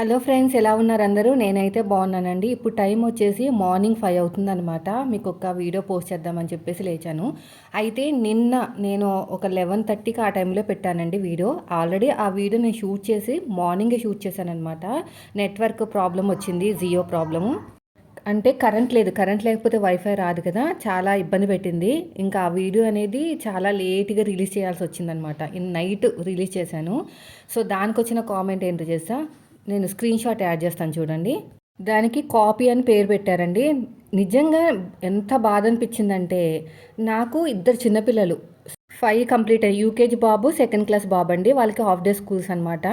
Hello friends ఎలా ఉన్నారు అందరూ? నేనైతే బాగున్నానండి. ఇప్పుడు టైం వచ్చేసి మార్నింగ్ ఫైవ్ అవుతుందనమాట మీకు ఒక వీడియో పోస్ట్ చేద్దామని చెప్పేసి లేచాను. అయితే నిన్న నేను ఒక లెవెన్ థర్టీకి ఆ టైంలో పెట్టానండి వీడియో. ఆల్రెడీ ఆ వీడియో నేను షూట్ చేసి మార్నింగే షూట్ చేశాను అనమాట నెట్వర్క్ ప్రాబ్లం వచ్చింది జియో ప్రాబ్లము. అంటే కరెంట్ లేదు. కరెంట్ లేకపోతే వైఫై రాదు కదా. చాలా ఇబ్బంది పెట్టింది. ఇంకా ఆ వీడియో అనేది చాలా లేట్గా రిలీజ్ చేయాల్సి వచ్చిందనమాట నైట్ రిలీజ్ చేశాను. సో దానికి వచ్చిన కామెంట్ ఏంటో చేస్తా నేను స్క్రీన్ షాట్ యాడ్ చేస్తాను చూడండి. దానికి కాపీ అని పేరు పెట్టారండి. నిజంగా ఎంత బాధ అనిపించిందంటే నాకు ఇద్దరు చిన్నపిల్లలు. ఫైవ్ కంప్లీట్ అయ్యి యూకేజీ బాబు సెకండ్ క్లాస్ బాబు అండి వాళ్ళకి హాఫ్ డే స్కూల్స్ అనమాట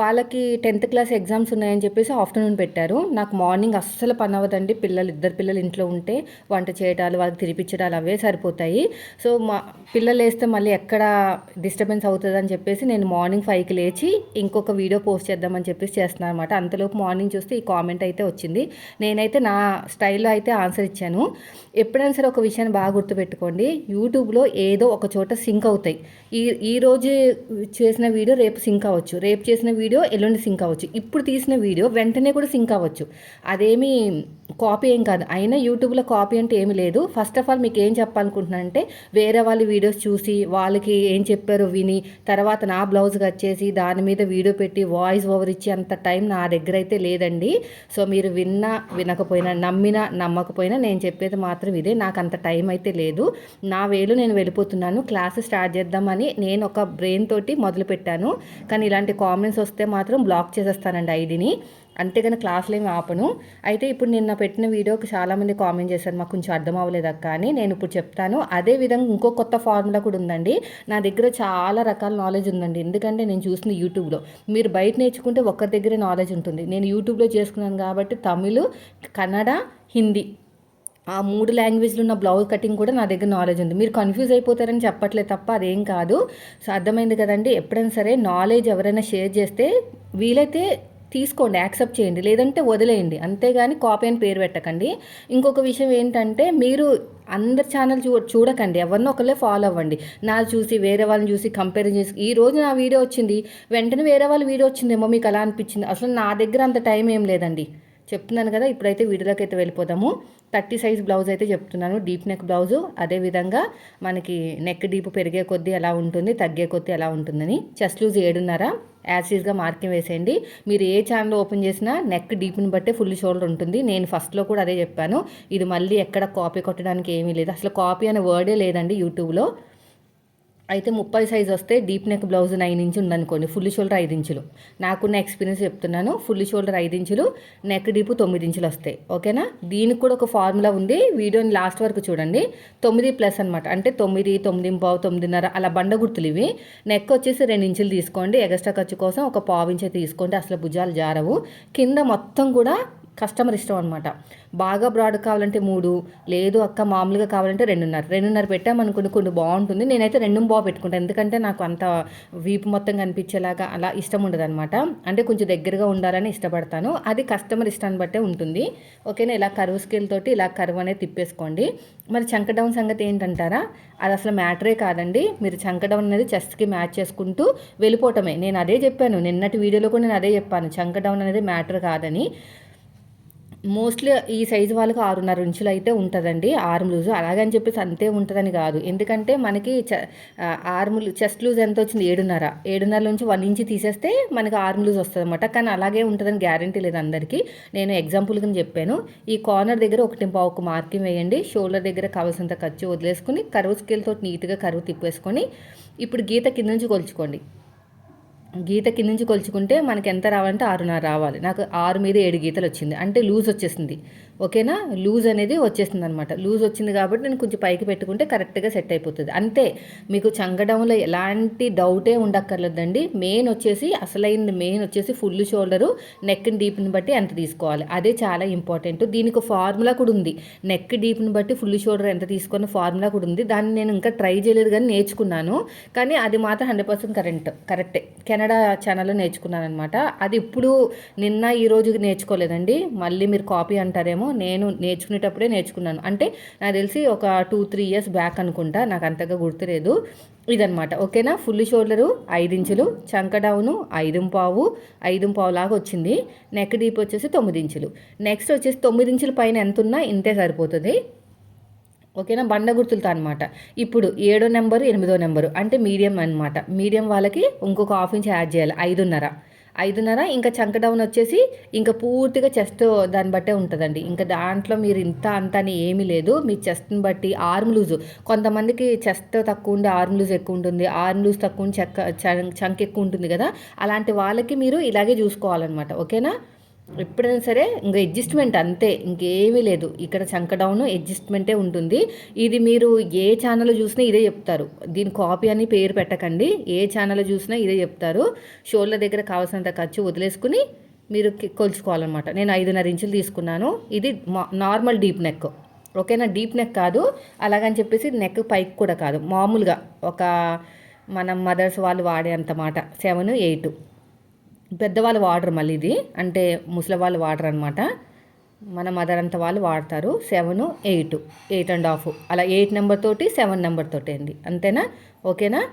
వాళ్ళకి టెన్త్ క్లాస్ ఎగ్జామ్స్ ఉన్నాయని చెప్పేసి ఆఫ్టర్నూన్ పెట్టారు. నాకు మార్నింగ్ అస్సలు పని అవ్వదండి. పిల్లలు ఇద్దరు పిల్లలు ఇంట్లో ఉంటే వంట చేయడాలు వాళ్ళకి తినిపించడాలు అవే సరిపోతాయి. సో మా పిల్లలు వేస్తే మళ్ళీ ఎక్కడ డిస్టర్బెన్స్ అవుతుందని చెప్పేసి నేను మార్నింగ్ ఫైవ్కి లేచి ఇంకొక వీడియో పోస్ట్ చేద్దామని చెప్పేసి చేస్తున్నాను అనమాట అంతలోపు మార్నింగ్ చూస్తే ఈ కామెంట్ అయితే వచ్చింది. నేనైతే నా స్టైల్లో అయితే ఆన్సర్ ఇచ్చాను. ఎప్పుడైనా సరే ఒక విషయాన్ని బాగా గుర్తుపెట్టుకోండి. యూట్యూబ్లో ఏదో ఒక చోట సింక్ అవుతాయి. ఈ ఈ రోజు చేసిన వీడియో రేపు సింక్ అవ్వచ్చు. రేపు చేసిన వీడియో ఎల్లుండి సింక్ అవ్వచ్చు. ఇప్పుడు తీసిన వీడియో వెంటనే కూడా సింక్ అవ్వచ్చు. అదేమి కాపీ ఏం కాదు. అయినా యూట్యూబ్లో కాపీ అంటే ఏమి లేదు. ఫస్ట్ ఆఫ్ ఆల్ మీకు ఏం చెప్పాలనుకుంటున్నానంటే వేరే వాళ్ళ వీడియోస్ చూసి వాళ్ళకి ఏం చెప్పారో విని తర్వాత నా బ్లౌజ్ వచ్చేసి దాని మీద వీడియో పెట్టి వాయిస్ ఓవర్ ఇచ్చి అంత టైం నా దగ్గర అయితే లేదండి. సో మీరు విన్నా వినకపోయినా నమ్మినా నమ్మకపోయినా నేను చెప్పేది మాత్రం ఇదే. నాకు అంత టైం అయితే లేదు. నా వేలు నేను వెళ్ళిపోతున్నాను. క్లాస్ స్టార్ట్ చేద్దామని నేను ఒక బ్రెయిన్ తోటి మొదలుపెట్టాను కానీ ఇలాంటి కామెంట్స్ వస్తే మాత్రం బ్లాక్ చేసేస్తానండి ఐడిని. అంతేగాని క్లాసులు ఏమి ఆపను. అయితే ఇప్పుడు నిన్న పెట్టిన వీడియోకి చాలామంది కామెంట్ చేశారు మాకు కొంచెం అర్థం అవ్వలేదు అక్క? అని నేను ఇప్పుడు చెప్తాను. అదే విధంగా ఇంకో కొత్త ఫార్ములా కూడా ఉందండి. నా దగ్గర చాలా రకాల నాలెడ్జ్ ఉందండి. ఎందుకంటే నేను చూసిన యూట్యూబ్లో. మీరు బయట నేర్చుకుంటే ఒక్కరి దగ్గరే నాలెడ్జ్ ఉంటుంది. నేను యూట్యూబ్లో చేసుకున్నాను కాబట్టి తమిళ్ కన్నడ హిందీ. ఆ మూడు లాంగ్వేజ్లో ఉన్న బ్లౌజ్ కటింగ్ కూడా నా దగ్గర నాలెడ్జ్ ఉంది. మీరు కన్ఫ్యూజ్ అయిపోతారని చెప్పట్లేదు తప్ప అదేం కాదు. సో అర్థమైంది కదండి. ఎప్పుడైనా సరే నాలెడ్జ్ ఎవరైనా షేర్ చేస్తే వీలైతే తీసుకోండి యాక్సెప్ట్ చేయండి. లేదంటే వదిలేయండి. అంతేగాని కాపీ అని పేరు పెట్టకండి. ఇంకొక విషయం ఏంటంటే మీరు అందరి ఛానల్ చూ చూడకండి. ఎవరినో ఒకళ్ళే ఫాలో అవ్వండి. నా చూసి వేరే వాళ్ళని చూసి కంపేర్ చేసి. ఈ రోజు నా వీడియో వచ్చింది. వెంటనే వేరే వాళ్ళ వీడియో వచ్చిందేమో మీకు అలా అనిపించింది. అసలు నా దగ్గర అంత టైం ఏం లేదండి. చెప్తున్నాను కదా ఇప్పుడైతే వీడియోలోకి అయితే వెళ్ళిపోదాము. థర్టీ సైజ్ బ్లౌజ్ అయితే చెప్తున్నాను. Deep neck blouse. అదేవిధంగా మనకి నెక్ డీప్ పెరిగే కొద్దీ ఎలా ఉంటుంది తగ్గే కొద్దీ ఎలా ఉంటుందని. చెస్ట్ లూజ్ ఏడున్నర. యాసిడ్గా మార్కింగ్ వేసేయండి. మీరు ఏ ఛానల్ ఓపెన్ చేసినా నెక్ డీప్ని బట్టే ఫుల్ షోల్డర్ ఉంటుంది. నేను ఫస్ట్లో కూడా అదే చెప్పాను. ఇది మళ్ళీ ఎక్కడ కాపీ కొట్టడానికి ఏమీ లేదు. అసలు కాపీ అనే వర్డే లేదండి యూట్యూబ్లో. అయితే ముప్పై సైజ్ వస్తే deep neck blouse nine inch ఉందనుకోండి ఫుల్ షోల్డర్ ఐదు ఇంచులు. నాకున్న ఎక్స్పీరియన్స్ చెప్తున్నాను ఫుల్ షోల్డర్ ఐదు ఇంచులు నెక్ డీపు తొమ్మిది ఇంచులు వస్తాయి. ఓకేనా దీనికి కూడా ఒక ఫార్ములా ఉంది. వీడియోని లాస్ట్ వరకు చూడండి. తొమ్మిది ప్లస్ అనమాట అంటే తొమ్మిది తొమ్మిది పావు తొమ్మిదిన్నర అలా బండ గుర్తులు ఇవి. నెక్ వచ్చేసి రెండు ఇంచులు తీసుకోండి. ఎగస్ట్రా ఖర్చు కోసం ఒక పావు ఇంచే తీసుకోండి. అసలు భుజాలు జారవు. కింద మొత్తం కూడా కస్టమర్ ఇష్టం అనమాట బాగా బ్రాడ్ కావాలంటే మూడు లేదు అక్క మామూలుగా కావాలంటే రెండున్నర. రెండున్నర పెట్టామనుకుని కొన్ని బాగుంటుంది. నేనైతే రెండు బాగా పెట్టుకుంటాను. ఎందుకంటే నాకు అంత వీపు మొత్తం కనిపించేలాగా అలా ఇష్టం ఉండదు అనమాట అంటే కొంచెం దగ్గరగా ఉండాలని ఇష్టపడతాను. అది కస్టమర్ ఇష్టాన్ని బట్టే ఉంటుంది. ఓకేనా? ఇలా కరువు స్కేల్ తోటి ఇలా కరువు అనేది తిప్పేసుకోండి. మరి చంక డౌన్ సంగతి ఏంటంటారా? అది అసలు మ్యాటరే కాదండి. మీరు చంక డౌన్ అనేది చెస్ట్కి మ్యాచ్ చేసుకుంటూ వెళ్ళిపోవటమే. నేను అదే చెప్పాను. నిన్నటి వీడియోలో కూడా నేను అదే చెప్పాను. చంకడౌన్ అనేది మ్యాటర్ కాదని. మోస్ట్లీ ఈ సైజు వాళ్ళకి ఆరున్నర ఇంచులు అయితే ఉంటుందండి. ఆర్మ్ లూజ్ అలాగని చెప్పేసి అంతే ఉంటుందని కాదు. ఎందుకంటే మనకి చ ఆర్మ్ చెస్ట్ లూజ్ ఎంత వచ్చింది? ఏడున్నర. ఏడున్నర నుంచి వన్ ఇంచ్ తీసేస్తే మనకి ఆర్మ్ లూజ్ వస్తుంది అనమాట కానీ అలాగే ఉంటుందని గ్యారంటీ లేదు అందరికీ. నేను ఎగ్జాంపుల్గా చెప్పాను. ఈ కార్నర్ దగ్గర ఒకటి పావుకు మార్కింగ్ వేయండి. షోల్డర్ దగ్గర కావాల్సినంత ఖర్చు వదిలేసుకుని కరువు స్కేల్తో నీట్గా కరువు తిప్పేసుకొని ఇప్పుడు గీత కింద నుంచి కొలుచుకోండి. గీత కింద నుంచి కొలుచుకుంటే మనకి ఎంత రావాలంటే ఆరున్నర రావాలి. నాకు ఆరు మీద ఏడు గీతలు వచ్చింది. అంటే లూజ్ వచ్చేసింది. ఓకేనా? లూజ్ అనేది వచ్చేస్తుంది అనమాట లూజ్ వచ్చింది కాబట్టి నేను కొంచెం పైకి పెట్టుకుంటే కరెక్ట్గా సెట్ అయిపోతుంది. అంతే మీకు చంగడంలో ఎలాంటి డౌటే ఉండక్కర్లేదండి. మెయిన్ వచ్చేసి అసలైన మెయిన్ వచ్చేసి ఫుల్ షోల్డరు నెక్ డీప్ని బట్టి ఎంత తీసుకోవాలి. అదే చాలా ఇంపార్టెంట్. దీనికి ఫార్ములా కూడా ఉంది. నెక్ డీప్ని బట్టి ఫుల్ షోల్డర్ ఎంత తీసుకున్న ఫార్ములా కూడా ఉంది. దాన్ని నేను ఇంకా ట్రై చేయలేదు కానీ నేర్చుకున్నాను. కానీ అది మాత్రం హండ్రెడ్ పర్సెంట్ కరెంట్ కరెక్టే. కెనడా ఛానల్లో నేర్చుకున్నాను అనమాట అది ఇప్పుడు నిన్న ఈ నేర్చుకోలేదండి. మళ్ళీ మీరు కాపీ అంటారేమో. నేను నేర్చుకునేటప్పుడే నేర్చుకున్నాను. అంటే నాకు తెలిసి ఒక టూ త్రీ ఇయర్స్ బ్యాక్ అనుకుంటా నాకు అంతగా గుర్తులేదు. ఇదనమాట ఓకేనా? ఫుల్ షోల్డరు ఐదు ఇంచులు చంక డౌను ఐదు పావు ఐదు పావు లాగా వచ్చింది. నెక్ డీప్ వచ్చేసి తొమ్మిది ఇంచులు. నెక్స్ట్ వచ్చేసి తొమ్మిది ఇంచుల పైన ఎంత ఉన్నా ఇంతే సరిపోతుంది. ఓకేనా? బండ గుర్తులతో అనమాట ఇప్పుడు ఏడో నెంబరు ఎనిమిదో నెంబరు అంటే మీడియం అనమాట మీడియం వాళ్ళకి ఇంకొక హాఫ్ ఇంచ్ యాడ్ చేయాలి. ఐదున్నర. ఐదున్నర ఇంకా చంక డౌన్ వచ్చేసి ఇంకా పూర్తిగా చెస్ట్ దాన్ని బట్టే ఉంటుందండి. ఇంకా దాంట్లో మీరు ఇంత అంత అని ఏమీ లేదు. మీ చెస్ట్ని బట్టి ఆర్మ్ లూజ్ కొంతమందికి చెస్ట్ తక్కువ ఉండి ఆర్మ్ లూజ్ ఎక్కువ ఉంటుంది. ఆర్మ్ లూజ్ తక్కువ చెక్క చంక్ ఎక్కువ ఉంటుంది కదా. అలాంటి వాళ్ళకి మీరు ఇలాగే చూసుకోవాలన్నమాట. ఓకేనా? ఎప్పుడైనా సరే ఇంకా అడ్జస్ట్మెంట్ అంతే ఇంకేమీ లేదు. ఇక్కడ చంక డౌన్ అడ్జస్ట్మెంటే ఉంటుంది. ఇది మీరు ఏ ఛానల్ చూసినా ఇదే చెప్తారు. దీని కాపీ అని పేరు పెట్టకండి. ఏ ఛానల్ చూసినా ఇదే చెప్తారు. షోళ్ళ దగ్గర కావాల్సినంత ఖర్చు వదిలేసుకుని మీరు కొలుచుకోవాలన్నమాట. నేను ఐదున్నర ఇంచులు తీసుకున్నాను. ఇది నార్మల్ డీప్ నెక్ ఓకేనా డీప్ నెక్ కాదు. అలాగని చెప్పేసి నెక్ పైకి కూడా కాదు. మామూలుగా ఒక మనం మదర్స్ వాళ్ళు వాడే అంత మాట. సెవెన్ ఎయిట్ పెద్దవాళ్ళు వాడరు మళ్ళీ ఇది. అంటే ముసలి వాళ్ళు వాడరు అనమాట మన మదర్ అంత వాళ్ళు వాడతారు. Seven eight eight and half. అలా ఎయిట్ నెంబర్ తోటి సెవెన్ నెంబర్ తోటి అండి. అంతేనా? ఓకేనా?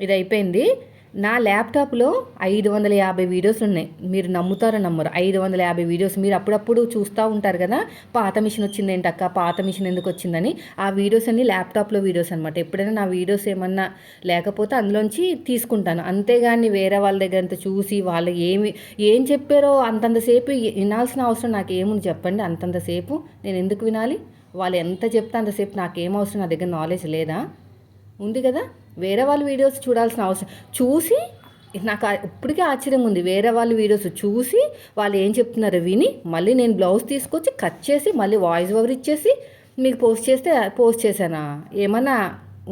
ఇది అయిపోయింది. నా ల్యాప్టాప్లో ఐదు వందల యాభై వీడియోస్ ఉన్నాయి. మీరు నమ్ముతారో నమ్మరు. ఐదు వందల యాభై వీడియోస్ మీరు అప్పుడప్పుడు చూస్తూ ఉంటారు కదా పాత మిషన్ వచ్చింది ఏంటక్క పాత మిషన్ ఎందుకు వచ్చిందని? ఆ వీడియోస్ అన్ని ల్యాప్టాప్లో వీడియోస్ అనమాట ఎప్పుడైనా నా వీడియోస్ ఏమన్నా లేకపోతే అందులోంచి తీసుకుంటాను. అంతేగాని వేరే వాళ్ళ దగ్గర అంత చూసి వాళ్ళు ఏమి ఏం చెప్పారో అంతంతసేపు వినాల్సిన అవసరం నాకు ఏముంది చెప్పండి అంతంతసేపు నేను ఎందుకు వినాలి? వాళ్ళు ఎంత చెప్తే అంతసేపు నాకేం అవసరం? నా దగ్గర నాలెడ్జ్ లేదా? ఉంది కదా? వేరే వాళ్ళ వీడియోస్ చూడాల్సిన అవసరం. చూసి నాకు ఇప్పటికే ఆశ్చర్యంగా ఉంది. వేరే వాళ్ళ వీడియోస్ చూసి వాళ్ళు ఏం చెప్తున్నారో విని మళ్ళీ నేను బ్లౌజ్ తీసుకొచ్చి కట్ చేసి మళ్ళీ వాయిస్ ఓవర్ ఇచ్చేసి మీకు పోస్ట్ చేస్తే పోస్ట్ చేశానా? ఏమన్నా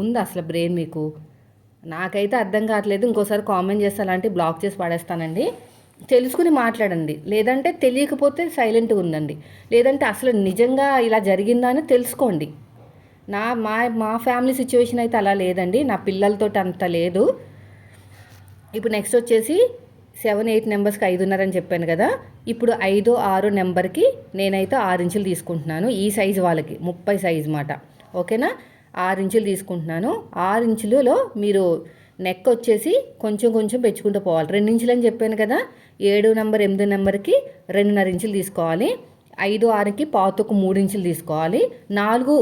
ఉందా అసలు బ్రెయిన్ మీకు? నాకైతే అర్థం కావట్లేదు. ఇంకోసారి కామెంట్ చేస్తా అలాంటి బ్లాక్ చేసి పడేస్తానండి. తెలుసుకుని మాట్లాడండి. లేదంటే తెలియకపోతే సైలెంట్గా ఉందండి లేదంటే అసలు నిజంగా ఇలా జరిగిందా అని తెలుసుకోండి. నా మా మా ఫ్యామిలీ సిచ్యువేషన్ అయితే అలా లేదండి. నా పిల్లలతో అంత లేదు. ఇప్పుడు నెక్స్ట్ వచ్చేసి సెవెన్ ఎయిట్ నెంబర్స్కి ఐదున్నర అని చెప్పాను కదా. ఇప్పుడు ఐదు ఆరు నెంబర్కి నేనైతే ఆరు ఇంచులు తీసుకుంటున్నాను. ఈ సైజు వాళ్ళకి ముప్పై సైజు మాట. ఓకేనా ఆరు ఇంచులు తీసుకుంటున్నాను. ఆరు ఇంచులలో మీరు నెక్ వచ్చేసి కొంచెం కొంచెం పెంచుకుంటూ పోవాలి. రెండు ఇంచులు అని చెప్పాను కదా. ఏడు నెంబర్ ఎనిమిది నెంబర్కి రెండున్నర ఇంచులు తీసుకోవాలి. ఐదు ఆరుకి పాతకు మూడు ఇంచులు తీసుకోవాలి. నాలుగు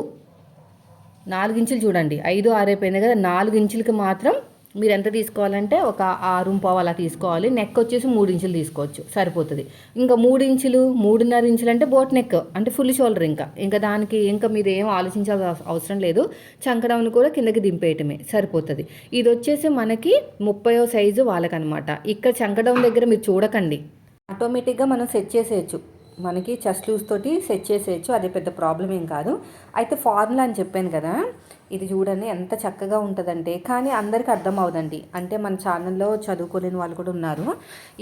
నాలుగు ఇంచులు చూడండి. ఐదు ఆరైపోయింది కదా నాలుగు ఇంచులకి మాత్రం మీరు ఎంత తీసుకోవాలంటే ఒక ఆరు పావు అలా తీసుకోవాలి. నెక్ వచ్చేసి మూడు ఇంచులు తీసుకోవచ్చు. సరిపోతుంది. ఇంకా మూడు ఇంచులు మూడున్నర ఇంచులు అంటే బోట్ నెక్ అంటే ఫుల్ షోల్డర్ ఇంకా. ఇంకా దానికి ఇంకా మీరు ఏం ఆలోచించాల్సిన అవసరం లేదు. చంకడౌన్ కూడా కిందకి దింపేయటమే. సరిపోతుంది. ఇది వచ్చేసి మనకి ముప్పయో సైజు వాళ్ళకనమాట. ఇక్కడ చంకడౌన్ దగ్గర మీరు చూడకండి. ఆటోమేటిక్గా మనం సెట్ చేసేయచ్చు. మనకి చెస్ట్ లూజ్ తోటి సెట్ చేసేయచ్చు. అది పెద్ద ప్రాబ్లం ఏం కాదు. అయితే ఫార్ములా అని చెప్పాను కదా ఇది చూడండి ఎంత చక్కగా ఉంటుందంటే కానీ అందరికీ అర్థం అవుదండి. అంటే మన ఛానల్లో చదువుకోలేని వాళ్ళు కూడా ఉన్నారు.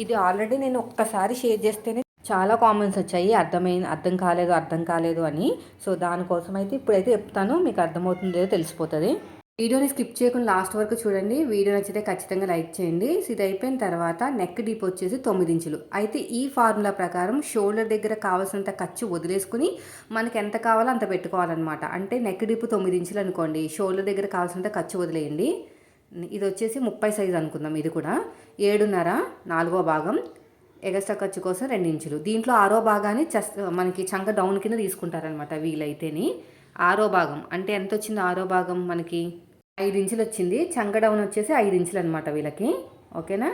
ఇది ఆల్రెడీ నేను ఒక్కసారి షేర్ చేస్తేనే చాలా కామెంట్స్ వచ్చాయి. అర్థమైన అర్థం కాలేదు అర్థం కాలేదు అని. సో దానికోసం అయితే ఇప్పుడైతే చెప్తాను. మీకు అర్థమవుతుందో తెలిసిపోతుంది. వీడియోని స్కిప్ చేయకుండా లాస్ట్ వరకు చూడండి. వీడియో నచ్చితే ఖచ్చితంగా లైక్ చేయండి. ఇది అయిపోయిన తర్వాత నెక్ డీప్ వచ్చేసి తొమ్మిది ఇంచులు. అయితే ఈ ఫార్ములా ప్రకారం షోల్డర్ దగ్గర కావాల్సినంత ఖర్చు వదిలేసుకుని మనకి ఎంత కావాలో అంత పెట్టుకోవాలన్నమాట. అంటే నెక్ డీప్ తొమ్మిది ఇంచులు అనుకోండి. షోల్డర్ దగ్గర కావాల్సినంత ఖర్చు వదిలేయండి. ఇది వచ్చేసి ముప్పై సైజ్ అనుకుందాం ఇది కూడా. ఏడున్నర నాలుగో భాగం. ఎగస్ట్రా ఖర్చు కోసం రెండు ఇంచులు. దీంట్లో ఆరో భాగాన్ని చెస్ మనకి చంక డౌన్ కింద తీసుకుంటారనమాట వీలైతేని. ఆరో భాగం. అంటే ఎంత వచ్చింది ఆరో భాగం మనకి? ఐదు ఇంచులు వచ్చింది. చంక డౌన్ వచ్చేసి ఐదు ఇంచులు అనమాట వీళ్ళకి. ఓకేనా?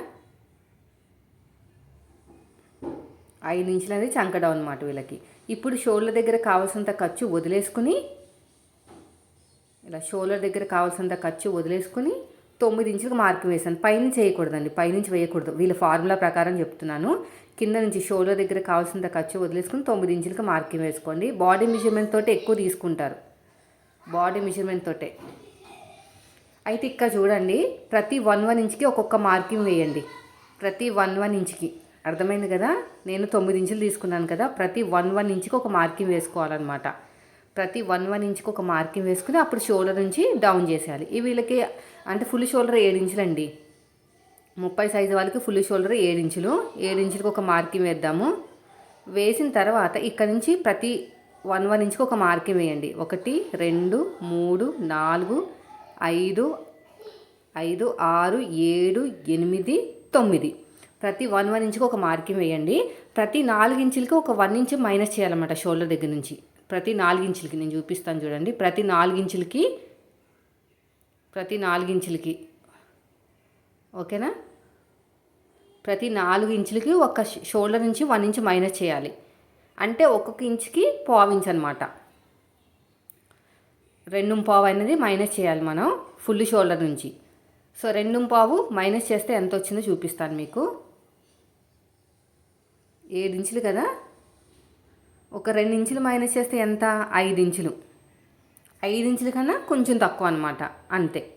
ఐదు ఇంచులు అనేది చంక డౌన్ అనమాట వీళ్ళకి. ఇప్పుడు షోల్డర్ దగ్గర కావాల్సినంత ఖర్చు వదిలేసుకుని ఇలా షోల్డర్ దగ్గర కావాల్సినంత ఖర్చు వదిలేసుకుని తొమ్మిది ఇంచులకు మార్కింగ్ వేసాను పైనుంచి వేయకూడదండి పైనుంచి వేయకూడదు. వీళ్ళ ఫార్ములా ప్రకారం చెప్తున్నాను. కింద నుంచి షోల్డర్ దగ్గర కావాల్సినంత ఖర్చు వదిలేసుకుని తొమ్మిది ఇంచులకు మార్కింగ్ వేసుకోండి. బాడీ మెజర్మెంట్ తోటే ఎక్కువ తీసుకుంటారు. బాడీ మెజర్మెంట్ తోటే. అయితే ఇక్కడ చూడండి ప్రతి వన్ వన్ ఇంచ్కి ఒక్కొక్క మార్కింగ్ వేయండి. ప్రతి వన్ వన్ ఇంచ్కి. అర్థమైంది కదా? నేను తొమ్మిది ఇంచులు తీసుకున్నాను కదా ప్రతి వన్ వన్ ఇంచ్కి ఒక మార్కింగ్ వేసుకోవాలన్నమాట. ప్రతి వన్ వన్ ఇంచ్కి ఒక మార్కింగ్ వేసుకుని అప్పుడు షోల్డర్ నుంచి డౌన్ చేసేయాలి. ఈ వీళ్ళకి అంటే ఫుల్ షోల్డర్ ఏడు ఇంచులండి. ముప్పై సైజు వాళ్ళకి ఫుల్ షోల్డర్ ఏడు ఇంచులు. ఏడు ఇంచులకు ఒక మార్కింగ్ వేద్దాము. వేసిన తర్వాత ఇక్కడ నుంచి ప్రతి వన్ వన్ ఇంచుకి ఒక మార్కింగ్ వేయండి. ఒకటి రెండు మూడు నాలుగు ఐదు ఐదు ఆరు ఏడు ఎనిమిది తొమ్మిది. ప్రతి వన్ వన్ ఇంచుకి ఒక మార్కింగ్ వేయండి. ప్రతి నాలుగు ఇంచులకి ఒక వన్ ఇంచు మైనస్ చేయాలన్నమాట షోల్డర్ దగ్గర నుంచి. ప్రతి నాలుగు ఇంచులకి నేను చూపిస్తాను చూడండి. ప్రతి నాలుగు ఇంచులకి ప్రతి నాలుగు ఇంచులకి. ఓకేనా? ప్రతి నాలుగు ఇంచులకి ఒక షోల్డర్ నుంచి వన్ ఇంచ్ మైనస్ చేయాలి. అంటే ఒక్కొక్క ఇంచుకి పావు ఇంచ్ అనమాట రెండు పావు అనేది మైనస్ చేయాలి మనం ఫుల్ షోల్డర్ నుంచి. సో రెండు పావు మైనస్ చేస్తే ఎంత వచ్చిందో చూపిస్తాను మీకు. ఏడు ఇంచులు కదా? ఒక రెండు ఇంచులు మైనస్ చేస్తే ఎంత? ఐదు ఇంచులు. ఐదు ఇంచుల కన్నా కొంచెం తక్కువ అనమాట అంతే.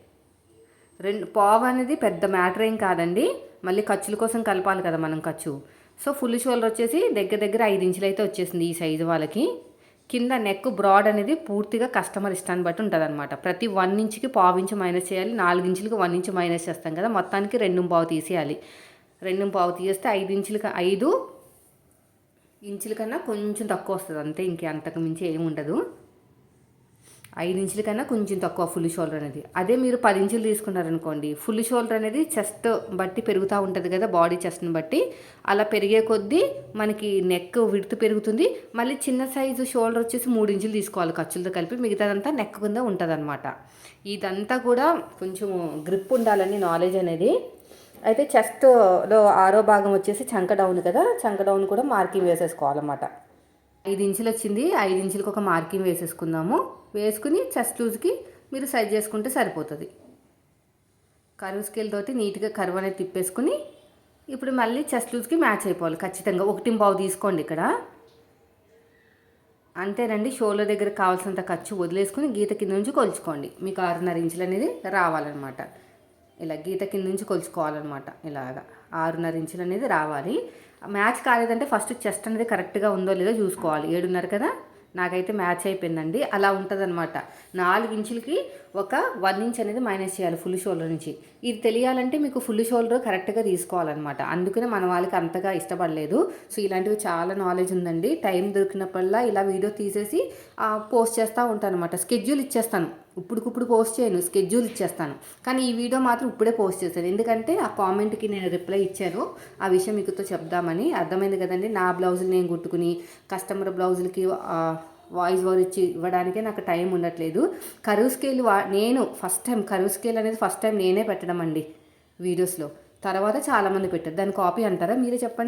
రెండు పావు అనేది పెద్ద మ్యాటర్ ఏం కాదండి మళ్ళీ ఖర్చుల కోసం కలపాలి కదా మనం ఖర్చు. సో ఫుల్ షోల్డర్ వచ్చేసి దగ్గర దగ్గర ఐదు ఇంచులు అయితే వచ్చేసింది ఈ సైజు వాళ్ళకి. కింద నెక్ బ్రాడ్ అనేది పూర్తిగా కస్టమర్ ఇష్టాన్ని బట్టి ఉంటుంది అనమాట ప్రతి వన్ ఇంచుకి పావు ఇంచు మైనస్ చేయాలి నాలుగు ఇంచులకి వన్ ఇంచు మైనస్ చేస్తాం కదా మొత్తానికి రెండు పావు తీసేయాలి. రెండు పావు తీస్తే ఐదు ఇంచులకి ఐదు ఇంచుల కన్నా కొంచెం తక్కువ వస్తుంది అంతే ఇంకే అంతకు మించి ఏమి ఉండదు ఐదు ఇంచుల కన్నా కొంచెం తక్కువ ఫుల్ షోల్డర్ అనేది. అదే మీరు పది ఇంచులు తీసుకున్నారనుకోండి ఫుల్ షోల్డర్ అనేది చెస్ట్ బట్టి పెరుగుతూ ఉంటుంది కదా బాడీ చెస్ట్ని బట్టి. అలా పెరిగే కొద్దీ మనకి నెక్ విడుతు పెరుగుతుంది. మళ్ళీ చిన్న సైజు షోల్డర్ వచ్చేసి మూడు ఇంచులు తీసుకోవాలి ఖర్చులతో కలిపి మిగతాదంతా నెక్ కింద ఉంటుంది అనమాట ఇదంతా కూడా కొంచెం గ్రిప్ ఉండాలని నాలెడ్జ్ అనేది. అయితే చెస్ట్లో ఆరో భాగం వచ్చేసి చంక డౌన్ కదా చంక డౌన్ కూడా మార్కింగ్ వేసేసుకోవాలన్నమాట. ఐదు ఇంచులు వచ్చింది. ఐదు ఇంచులకు ఒక మార్కింగ్ వేసేసుకుందాము. వేసుకుని చెస్ట్ లూజ్కి మీరు సైజ్ చేసుకుంటే సరిపోతుంది. కరువు స్కేల్ తోటి నీట్గా కరువు అనేది తిప్పేసుకుని ఇప్పుడు మళ్ళీ చెస్ట్ లూజ్కి మ్యాచ్ అయిపోవాలి. ఖచ్చితంగా ఒకటి బావు తీసుకోండి ఇక్కడ. అంతేనండి షోలో దగ్గర కావాల్సినంత ఖర్చు వదిలేసుకుని గీత కింద నుంచి కొలుచుకోండి. మీకు ఆరున్నర ఇంచులు అనేది రావాలన్నమాట. ఇలా గీత కింద నుంచి కొలుచుకోవాలన్నమాట ఇలాగా. ఆరున్నర ఇంచులు అనేది రావాలి. మ్యాచ్ కాలేదంటే ఫస్ట్ చెస్ట్ అనేది కరెక్ట్గా ఉందో లేదో చూసుకోవాలి. ఏడున్నర కదా? నాకైతే మ్యాచ్ అయిపోయిందండి. అలా ఉంటుంది అనమాట నాలుగు ఇంచులకి ఒక వన్ ఇంచ్ అనేది మైనస్ చేయాలి ఫుల్ షోల్డర్ నుంచి. ఇది తెలియాలంటే మీకు ఫుల్ షోల్డర్ కరెక్ట్గా తీసుకోవాలన్నమాట. అందుకనే మన వాళ్ళకి అంతగా ఇష్టపడలేదు. సో ఇలాంటివి చాలా నాలెడ్జ్ ఉందండి. టైం దొరికినప్పుడల్లా ఇలా వీడియో తీసేసి పోస్ట్ చేస్తూ ఉంటాను అనమాట స్కెడ్యూల్ ఇచ్చేస్తాను. ఇప్పుడుకిప్పుడు పోస్ట్ చేయను. స్కెడ్యూల్ ఇచ్చేస్తాను. కానీ ఈ వీడియో మాత్రం ఇప్పుడే పోస్ట్ చేస్తాను ఎందుకంటే ఆ కామెంట్కి నేను రిప్లై ఇచ్చాను. ఆ విషయం మీకుతో చెప్దామని. అర్థమైంది కదండి. నా బ్లౌజులు నేను కుట్టుకుని కస్టమర్ బ్లౌజులకి వాయిస్ ఓవర్ ఇచ్చి ఇవ్వడానికే నాకు టైం ఉండట్లేదు. కరువు స్కేల్ వా నేను ఫస్ట్ టైం కరువు స్కేల్ అనేది ఫస్ట్ టైం నేనే పెట్టడం అండి వీడియోస్లో. తర్వాత చాలామంది పెట్టారు. దాని కాపీ అంటారా? మీరే చెప్పండి.